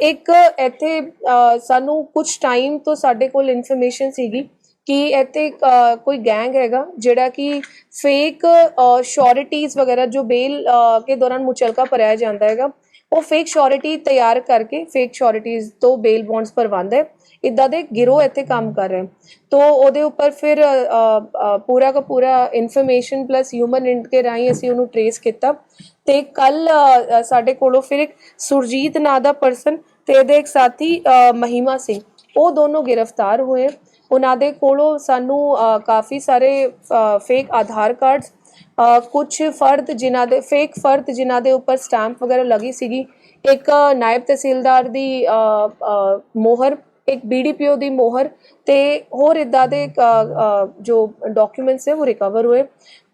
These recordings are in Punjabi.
ਇੱਕ ਇੱਥੇ ਸਾਨੂੰ ਕੁਝ ਟਾਈਮ ਤੋਂ ਸਾਡੇ ਕੋਲ ਇਨਫੋਰਮੇਸ਼ਨ ਸੀਗੀ ਕਿ ਇੱਥੇ ਕੋਈ ਗੈਂਗ ਹੈਗਾ ਜਿਹੜਾ ਕਿ ਫੇਕ ਸ਼ੋਰਿਟੀਜ਼ ਵਗੈਰਾ ਜੋ ਬੇਲ ਕੇ ਦੌਰਾਨ ਮੁਚਲਕਾ ਭਰਿਆ ਜਾਂਦਾ ਹੈਗਾ, ਉਹ ਫੇਕ ਸ਼ੋਰਿਟੀ ਤਿਆਰ ਕਰਕੇ ਫੇਕ ਸ਼ੋਰਿਟੀਜ਼ ਤੋਂ ਬੇਲ ਬੌਂਡਸ ਭਰਵਾਉਂਦਾ ਹੈ। ਇਦਾਂ ਦੇ ਗਿਰੋਹ ਇੱਥੇ ਕੰਮ ਕਰ ਰਹੇ ਤੋ ਉਹਦੇ ਉੱਪਰ ਫਿਰ ਪੂਰਾ ਦਾ ਪੂਰਾ ਇਨਫੋਰਮੇਸ਼ਨ ਪਲੱਸ ਹਿਊਮਨ ਇੰਟ ਕੇ ਰਾਹੀਂ ਅਸੀਂ ਉਹਨੂੰ ਟਰੇਸ ਕੀਤਾ। ਤੇ ਕੱਲ ਸਾਡੇ ਕੋਲੋਂ ਫਿਰ ਇੱਕ ਸੁਰਜੀਤ ਨਾਂ ਦਾ ਪਰਸਨ ਤੇ ਇਹਦੇ ਇੱਕ ਸਾਥੀ ਮਹਿਮਾ ਸਿੰਘ ਉਹ ਦੋਨੋਂ ਗ੍ਰਿਫਤਾਰ ਹੋਏ ਉਹਨਾਂ ਦੇ ਕੋਲੋਂ ਸਾਨੂੰ ਕਾਫੀ ਸਾਰੇ ਫੇਕ ਆਧਾਰ ਕਾਰਡਸ ਕੁਝ ਫਰਦ ਜਿਨ੍ਹਾਂ ਦੇ ਫੇਕ ਫਰਦ ਜਿਨ੍ਹਾਂ ਦੇ ਉੱਪਰ ਸਟੈਂਪ ਵਗੈਰਾ ਲੱਗੀ ਸੀਗੀ। ਇੱਕ ਨਾਇਬ ਤਹਿਸੀਲਦਾਰ ਦੀ ਮੋਹਰ ਇੱਕ ਬੀਡੀਪੀਓ ਦੀ ਮੋਹਰ ਤੇ ਹੋਰ ਇਦਾਂ ਦੇ ਅ, ਜੋ ਡਾਕੂਮੈਂਟਸ ਹੈ ਉਹ ਰਿਕਵਰ ਹੋਏ।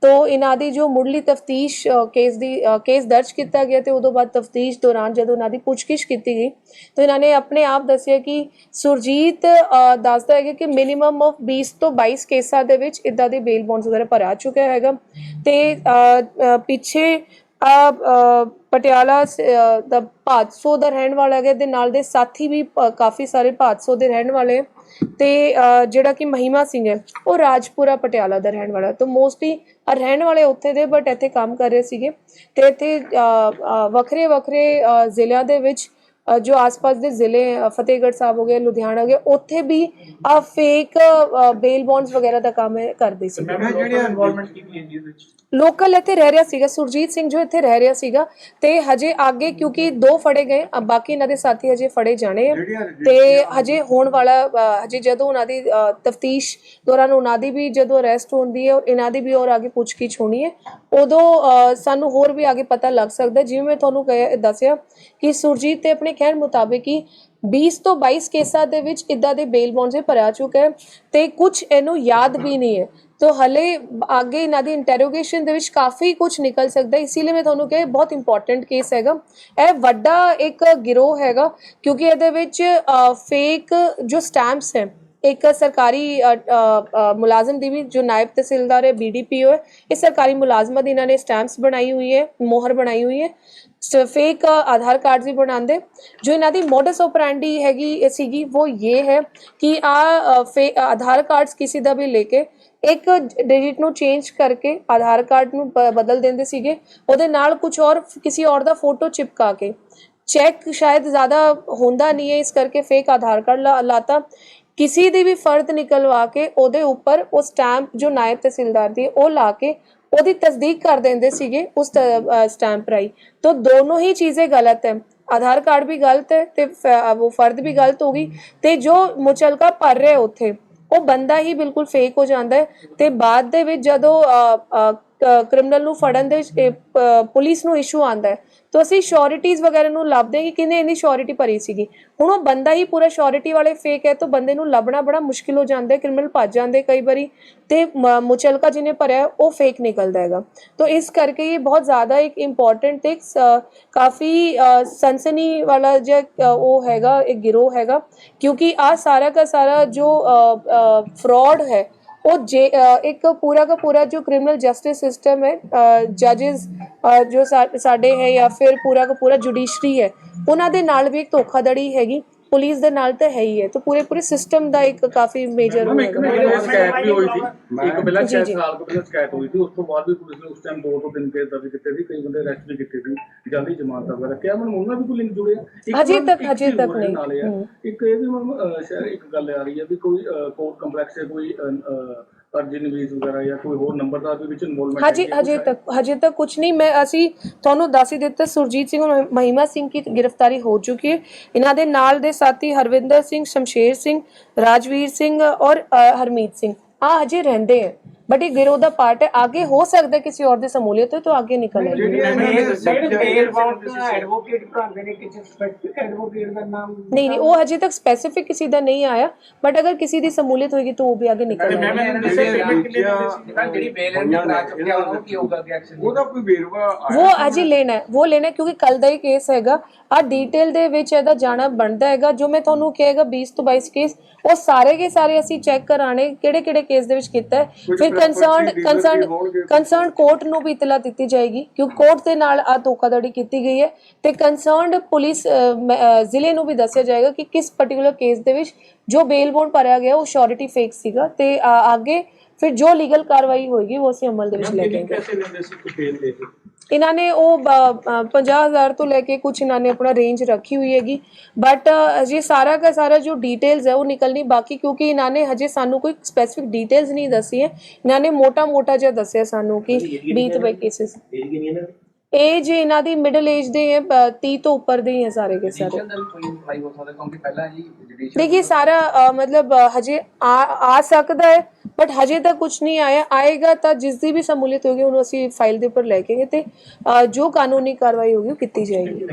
ਤੋ ਇਹਨਾਂ ਦੀ ਜੋ ਮੁੱਢਲੀ ਤਫਤੀਸ਼ ਕੇਸ ਦੀ ਕੇਸ ਦਰਜ ਕੀਤਾ ਗਿਆ ਤੇ ਉਦੋਂ ਬਾਅਦ ਤਫਤੀਸ਼ ਦੌਰਾਨ ਜਦੋਂ ਇਹਨਾਂ ਦੀ ਪੁੱਛਗਿੱਛ ਕੀਤੀ ਗਈ ਤਾਂ ਇਹਨਾਂ ਨੇ ਆਪਣੇ ਆਪ ਦੱਸਿਆ ਕਿ ਸੁਰਜੀਤ ਦੱਸਦਾ ਹੈ ਕਿ ਮਿਨੀਮਮ ਆਫ 20 ਤੋਂ 22 ਕੇਸਾਂ ਦੇ ਵਿੱਚ ਇਦਾਂ ਦੇ ਬੇਲ ਬੌਂਡਸ ਵਗੈਰਾ ਭਰਾ ਚੁੱਕਿਆ ਹੈਗਾ। ਤੇ ਪਿੱਛੇ ਆ ਪਟਿਆਲਾ ਸ- ਦਾ ਭਾਦਸੋ ਦਾ ਰਹਿਣ ਵਾਲਾ ਹੈਗਾ ਦੇ ਨਾਲ ਦੇ ਸਾਥੀ ਵੀ ਕਾਫੀ ਸਾਰੇ ਭਾਦਸੋ ਦੇ ਰਹਿਣ ਵਾਲੇ ਹੈ। ਤੇ ਜਿਹੜਾ ਕਿ ਮਹਿਮਾ ਸਿੰਘ ਹੈ, ਉਹ ਰਾਜਪੁਰਾ ਪਟਿਆਲਾ ਦਾ ਰਹਿਣ ਵਾਲਾ ਤਾਂ ਮੋਸਟਲੀ ਰਹਿਣ ਵਾਲੇ ਉੱਥੇ ਦੇ ਬਟ ਇੱਥੇ ਕੰਮ ਕਰ ਰਹੇ ਸੀਗੇ ਤੇ ਇੱਥੇ ਵੱਖਰੇ ਵੱਖਰੇ ਜ਼ਿਲ੍ਹਿਆਂ ਦੇ ਵਿੱਚ ਜੋ ਆਸ-ਪਾਸ ਦੇ ਜ਼ਿਲ੍ਹੇ ਫਤਿਹਗੜ੍ਹ ਸਾਹਿਬ ਹੋ ਗਏ ਲੁਧਿਆਣਾ ਹੋ ਗਿਆ ਉੱਥੇ ਵੀ ਆ ਫੇਕ ਬੇਲ ਬੌਂਡਸ ਵਗੈਰਾ ਦਾ ਕੰਮ ਕਰਦੇ ਸੀ ਮੈਂ ਜਿਹੜੀ ਇਨਵੋਲਵਮੈਂਟ ਕੀਤੀ ਹੈ ਜੀ ਇਹਦੇ ਵਿੱਚ ਲੋਕਲ ਇੱਥੇ ਰਹਿ ਰਿਹਾ ਸੀਗਾ ਸੁਰਜੀਤ ਸਿੰਘ ਜੋ ਇੱਥੇ ਰਹਿ ਰਿਹਾ ਸੀਗਾ ਤੇ ਹਜੇ ਅੱਗੇ ਕਿਉਂਕਿ ਦੋ ਫੜੇ ਗਏ ਬਾਕੀ ਇਹਨਾਂ ਦੇ ਸਾਥੀ ਹਜੇ ਫੜੇ ਜਾਣੇ ਆ ਤੇ ਹਜੇ ਹੋਣ ਵਾਲਾ ਹਜੇ ਜਦੋਂ ਉਹਨਾਂ ਦੀ ਤਫਤੀਸ਼ ਦੌਰਾਨ ਉਹਨਾਂ ਦੀ ਵੀ ਜਦੋਂ ਅਰੈਸਟ ਹੁੰਦੀ ਹੈ ਔਰ ਇਹਨਾਂ ਦੀ ਵੀ ਔਰ ਅੱਗੇ ਪੁੱਛਗਿੱਛ ਹੋਣੀ ਹੈ ਉਦੋਂ ਸਾਨੂੰ ਹੋਰ ਵੀ ਅੱਗੇ ਪਤਾ ਲੱਗ ਸਕਦਾ। ਜਿਵੇਂ ਮੈਂ ਤੁਹਾਨੂੰ ਦੱਸਿਆ ਕਿ ਸੁਰਜੀਤ ਤੇ ਆਪਣੇ ਕਹਿਣ ਮੁਤਾਬਿਕ ਹੀ 20 ਤੋਂ 22 ਕੇਸਾਂ ਦੇ ਵਿੱਚ ਇਦਾਂ ਦੇ ਬੇਲ ਬੌਂਡਸ ਭਰਿਆ ਚੁੱਕਾ ਹੈ ਤੇ ਕੁਝ ਇਹਨੂੰ ਯਾਦ ਵੀ ਨਹੀਂ ਹੈ। ਤੋ ਹਲੇ ਅੱਗੇ ਇਹਨਾਂ ਦੀ ਇੰਟਰੋਗੇਸ਼ਨ ਦੇ ਵਿੱਚ ਕਾਫੀ ਕੁਝ ਨਿਕਲ ਸਕਦਾ ਇਸ ਲਈ ਮੈਂ ਤੁਹਾਨੂੰ ਕਿਹਾ ਬਹੁਤ ਇੰਪੋਰਟੈਂਟ ਕੇਸ ਹੈਗਾ। ਇਹ ਵੱਡਾ ਇੱਕ ਗਿਰੋਹ ਹੈਗਾ ਕਿਉਂਕਿ ਇਹਦੇ ਵਿੱਚ ਫੇਕ ਜੋ ਸਟੈਂਪਸ ਹੈ ਇੱਕ ਸਰਕਾਰੀ ਮੁਲਾਜ਼ਮ ਦੀ ਵੀ ਜੋ ਨਾਇਬ ਤਹਿਸੀਲਦਾਰ ਹੈ ਬੀਡੀਪੀਓ ਹੈ, ਇਹ ਸਰਕਾਰੀ ਮੁਲਾਜ਼ਮਾਂ ਦੀ ਇਹਨਾਂ ਨੇ ਸਟੈਂਪਸ ਬਣਾਈ ਹੋਈ ਹੈ, ਮੋਹਰ ਬਣਾਈ ਹੋਈ ਹੈ ਫੇਕ ਆਧਾਰ ਕਾਰਡ ਵੀ ਬਣਾਉਂਦੇ, ਜੋ ਇਹਨਾਂ ਦੀ ਮੋਡਸ ਆਪਰੈਂਡੀ ਹੈਗੀ ਸੀਗੀ, ਉਹ ਇਹ ਹੈ ਕਿ ਆ ਆਧਾਰ ਕਾਰਡਸ ਕਿਸੇ ਦਾ ਵੀ ਲੈ ਕੇ ਇੱਕ ਡਿਜਿਟ ਨੂੰ ਚੇਂਜ ਕਰਕੇ ਆਧਾਰ ਕਾਰਡ ਨੂੰ ਬ- ਬਦਲ ਦਿੰਦੇ ਸੀਗੇ, ਉਹਦੇ ਨਾਲ ਕੁਝ ਔਰ ਕਿਸੇ ਔਰ ਦਾ ਫੋਟੋ ਚਿਪਕਾ ਕੇ ਚੈੱਕ ਸ਼ਾਇਦ ਜ਼ਿਆਦਾ ਹੁੰਦਾ ਨਹੀਂ ਹੈ, ਇਸ ਕਰਕੇ ਫੇਕ ਆਧਾਰ ਕਾਰਡ ਲਾ- ਲਾਤਾ ਕਿਸੇ ਦੀ ਵੀ ਫਰਦ ਨਿਕਲਵਾ ਕੇ ਉਹਦੇ ਉੱਪਰ ਉਹ ਸਟੈਂਪ ਜੋ ਨਾਇਬ ਤਹਿਸੀਲਦਾਰ ਦੀ ਉਹ ਲਾ ਕੇ ਉਹਦੀ ਤਸਦੀਕ ਕਰ ਦਿੰਦੇ ਸੀਗੇ ਉਸ ਸਟੈਂਪ ਰਾਈ ਤਾਂ ਦੋਨੋਂ ਹੀ ਚੀਜ਼ें ਗਲਤ ਹੈ। ਆਧਾਰ ਕਾਰਡ ਵੀ ਗਲਤ ਹੈ ਤੇ ਫ- ਉਹ ਫਰਦ ਵੀ ਗਲਤ ਹੋ ਗਈ ਤੇ ਜੋ ਮੁਚਲਕਾ ਭਰ ਰਿਹਾ ਉੱਥੇ, ਉਹ ਬੰਦਾ ਹੀ ਬਿਲਕੁਲ ਫੇਕ ਹੋ ਜਾਂਦਾ ਹੈ ਤੇ ਬਾਅਦ ਦੇ ਵਿੱਚ ਜਦੋਂ ਕ੍ਰਿਮੀਨਲ ਨੂੰ ਫੜਨ ਦੇ ਪੁਲਿਸ ਨੂੰ ਇਸ਼ੂ ਆਂਦਾ ਹੈ ਤਾਂ ਅਸੀਂ ਸ਼ੋਰਿਟੀਜ਼ ਵਗੈਰਾ ਨੂੰ ਲੱਭਦੇ ਹਾਂ ਕਿ ਕਿਨੇ ਇਹਨੀ ਸ਼ੋਰਿਟੀ ਭਰੀ ਸੀਗੀ। ਹੁਣ ਉਹ ਬੰਦਾ ਹੀ ਪੂਰਾ ਸ਼ੋਰਿਟੀ ਵਾਲੇ ਫੇਕ ਹੈ, ਤਾਂ ਬੰਦੇ ਨੂੰ ਲੱਭਣਾ ਬੜਾ ਮੁਸ਼ਕਿਲ ਹੋ ਜਾਂਦਾ ਹੈ ਕ੍ਰਿਮੀਨਲ ਭੱਜ ਜਾਂਦੇ ਕਈ ਵਾਰੀ। ਤੇ ਮ- ਮੁਚਲਕਾ ਜਿਹਨੇ ਭਰਿਆ ਉਹ ਫੇਕ ਨਿਕਲਦਾ ਹੈਗਾ। ਤਾਂ ਇਸ ਕਰਕੇ ਇਹ ਬਹੁਤ ਜ਼ਿਆਦਾ ਇੱਕ ਇੰਪੋਰਟੈਂਟ ਤੇ ਕਾਫੀ ਸਨਸਨੀ ਵਾਲਾ ਜਿਹਾ ਉਹ ਹੈਗਾ, ਇੱਕ ਗਿਰੋਹ ਹੈਗਾ। ਕਿਉਂਕਿ ਆ ਸਾਰਾ ਦਾ ਸਾਰਾ ਜੋ ਫਰਾਡ ਹੈ ਉਹ ਜੇ ਇੱਕ ਪੂਰਾ ਦਾ ਪੂਰਾ ਜੋ ਕ੍ਰਿਮੀਨਲ ਜਸਟਿਸ ਸਿਸਟਮ ਹੈ ਜजेस ਜੋ ਸਾਡੇ ਹੈ ਜਾਂ ਫਿਰ ਪੂਰਾ ਦਾ ਪੂਰਾ ਜੁਡੀਸ਼ਰੀ ਹੈ, ਉਹਨਾਂ ਦੇ ਨਾਲ ਵੀ ਇੱਕ ਧੋਖਾਧੜੀ ਹੈਗੀ। ਪੁਲਿਸ ਦੇ ਨਾਲ ਤਾਂ ਹੈ ਹੀ ਹੈ। ਤਾਂ ਪੂਰੇ ਪੂਰੇ ਸਿਸਟਮ ਦਾ ਇੱਕ ਕਾਫੀ ਮੇਜਰ ਮੈਮ ਇੱਕ ਪਹਿਲਾਂ ਸ਼ਿਕਾਇਤ ਵੀ ਹੋਈ ਸੀ। ਇੱਕ ਪਹਿਲਾਂ ਜੀ। ਸਾਲ ਕੁ ਪਹਿਲਾਂ ਸ਼ਿਕਾਇਤ ਹੋਈ ਸੀ। ਉਸ ਤੋਂ ਬਾਅਦ ਵੀ ਪੁਲਿਸ ਨੇ ਉਸ ਟਾਈਮ ਦੋ ਤੋਂ ਤਿੰਨ ਕੇਸ ਦਰਜ ਕੀਤੇ ਸੀ। ਕਈ ਬੰਦੇ ਅਰੈਸਟ ਵੀ ਕੀਤੇ ਸੀ। ਜਲਦੀ ਜ਼ਮਾਨਤ ਵਗੈਰਾ। ਕਿਹਾ ਮੈਨੂੰ ਉਹਨਾਂ ਵੀ ਕੋਈ ਲਿੰਕ ਜੁੜਿਆ ਮੈਮ ਤੱਕ- ਚੀਜ਼ ਤੱਕ ਨਹੀਂ। ਇੱਕ ਇਹ ਵੀ ਸ਼ਾਇਦ ਇੱਕ ਗੱਲ ਆ ਰਹੀ ਹੈ ਵੀ ਕੋਈ ਕੋਰਟ ਕੰਪਲੈਕਸ ਹੈ ਕੋਈ ਅਰਜੀ ਨਵੀਸ ਵਗੈਰਾ ਜਾਂ ਕੋਈ ਹੋਰ ਨੰਬਰ ਦਾ ਵੀ ਵਿੱਚ ਇਨਵੋਲਵਮੈਂਟ ਹਜੇ ਹਜੇ ਤੱਕ ਹਜੇ ਤੱਕ ਕੁਝ ਨਹੀਂ। ਮੈਂ ਅਸੀਂ ਤੁਹਾਨੂੰ ਦੱਸ ਹੀ ਦਿੱਤਾ ਸੁਰਜੀਤ ਸਿੰਘ ਔਰ ਮਹਿਮਾ ਸਿੰਘ ਦੀ ਗ੍ਰਿਫਤਾਰੀ ਹੋ ਚੁੱਕੀ ਹੈ। ਇਹਨਾਂ ਦੇ ਨਾਲ ਦੇ ਸਾਥੀ ਹਰਵਿੰਦਰ ਸਿੰਘ ਸ਼ਮਸ਼ੇਰ ਸਿੰਘ ਰਾਜਵੀਰ ਸਿੰਘ ਔਰ ਅ, ਹਰਮੀਤ ਸਿੰਘ। ਆ ਹਜੇ ਰਹਿੰਦੇ ਹੈ ਬਟ ਇਹ ਗਿਰੋਹ ਦਾ ਪਾਰਟ ਹੈ ਆਗੇ ਹੋ ਸਕਦਾ ਕਿਸੇ ਹੋਰ ਦੀ ਸਮੂਲੀਅਤ ਹੋਏ ਤਾਂ ਆਗੇ ਨਿਕਲ ਆਏ ਨਹੀਂ ਨਹੀਂ ਉਹ ਹਜੇ ਤੱਕ ਸਪੈਸਿਫਿਕ ਕਿਸੇ ਦਾ ਨਹੀਂ ਆਇਆ ਬਟ ਅਗਰ ਕਿਸੇ ਦੀ ਸਮੂਲੀਅਤ ਹੋਏਗੀ ਤਾਂ ਉਹ ਵੀ ਆਗੇ ਨਿਕਲ ਆਏ ਉਹ ਅਜੇ ਲੈਣਾ ਉਹ ਲੈਣਾ ਕਿਉਂਕਿ ਕੱਲ ਦਾ ਹੀ ਕੇਸ ਹੈਗਾ ਆ ਡੀਟੇਲ ਦੇ ਵਿੱਚ ਇਹਦਾ ਜਾਣਾ ਬਣਦਾ ਹੈਗਾ ਜੋ ਮੈਂ ਤੁਹਾਨੂੰ ਕਹੇਗਾ 20 ਤੋਂ 22 ਕੇਸ ਉਹ ਸਾਰੇ ਕੇ ਸਾਰੇ ਅਸੀਂ ਚੈੱਕ ਕਰਾਣੇ ਕਿਹੜੇ ਕਿਹੜੇ ਕੇਸ ਦੇ ਵਿੱਚ ਕੀਤਾ ਹੈ ਫਿਰ ਕੰਸਰਨਡ ਕੰਸਰਨਡ ਕੰਸਰਨਡ ਕੋਰਟ ਨੂੰ ਵੀ ਇਤਲਾ ਦਿੱਤੀ ਜਾਏਗੀ ਕਿਉਂਕਿ ਕੋਰਟ ਦੇ ਨਾਲ ਆ ਧੋਖਾਧੜੀ ਕੀਤੀ ਗਈ ਹੈ ਤੇ ਕੰਸਰਨਡ ਪੁਲਿਸ ਜ਼ਿਲ੍ਹੇ ਨੂੰ ਵੀ ਦੱਸਿਆ ਜਾਏਗਾ ਕਿ ਕਿਸ ਪਾਰਟਿਕੂਲਰ ਕੇਸ ਦੇ ਵਿੱਚ ਜੋ ਬੇਲ ਬੌਂਡ ਭਰਿਆ ਗਿਆ ਉਹ ਸ਼ੋਰਿਟੀ ਫੇਕ ਸੀਗਾ ਤੇ ਅੱਗੇ ਫਿਰ ਜੋ ਲੀਗਲ ਕਾਰਵਾਈ ਹੋਏਗੀ ਉਹ ਅਸੀਂ ਅਮਲ ਦੇ ਵਿੱਚ ਲੈ ਕੇ ਆਏਂਗੇ ਇਹਨਾਂ ਨੇ ਉਹ 50000 ਤੋਂ ਲੈ ਕੇ ਕੁਝ ਇਹਨਾਂ ਨੇ ਆਪਣਾ ਰੇਂਜ ਰੱਖੀ ਹੋਈ ਹੈਗੀ। ਬਟ ਅਜੇ ਸਾਰਾ ਦਾ ਸਾਰਾ ਜੋ ਡੀਟੇਲਸ ਹੈ ਉਹ ਨਿਕਲਣੀ ਬਾਕੀ ਕਿਉਂਕਿ ਇਹਨਾਂ ਨੇ ਹਜੇ ਸਾਨੂੰ ਕੋਈ ਸਪੈਸੀਫਿਕ ਡੀਟੇਲਸ ਨਹੀਂ ਦੱਸੀ ਹੈ। ਇਹਨਾਂ ਨੇ ਮੋਟਾ-ਮੋਟਾ ਜਿਹਾ ਦੱਸਿਆ ਸਾਨੂੰ ਕਿ 20 ਬਾਈ ਕੇਸਸ ਇਹ ਜੇ ਇਹਨਾਂ ਦੀ ਮਿਡਲ ਏਜ ਦੇ ਹੈ 30 ਤੋਂ ਉੱਪਰ ਦੇ ਹੀ ਹੈ ਸਾਰੇ ਕੇ ਸਾਰੇ। ਦੇਖਿਏ ਸਾਰਾ ਮਤਲਬ ਹਜੇ ਆ ਸਕਦਾ ਹੈ ਬਟ ਹਜੇ ਤੱਕ ਕੁਝ ਨਹੀਂ ਆਇਆ। ਆਏਗਾ ਤਾਂ ਜਿਸ ਦੀ ਵੀ ਸਮੂਲੀਅਤ ਹੋਗੀ ਉਹਨੂੰ ਅਸੀਂ ਫਾਈਲ ਦੇ ਉੱਪਰ ਲੈ ਕੇਗੇ ਆਏਂਗੇ ਤੇ ਜੋ ਕਾਨੂੰਨੀ ਕਾਰਵਾਈ ਹੋਗੀ ਉਹ ਕੀਤੀ ਜਾਏਗੀ।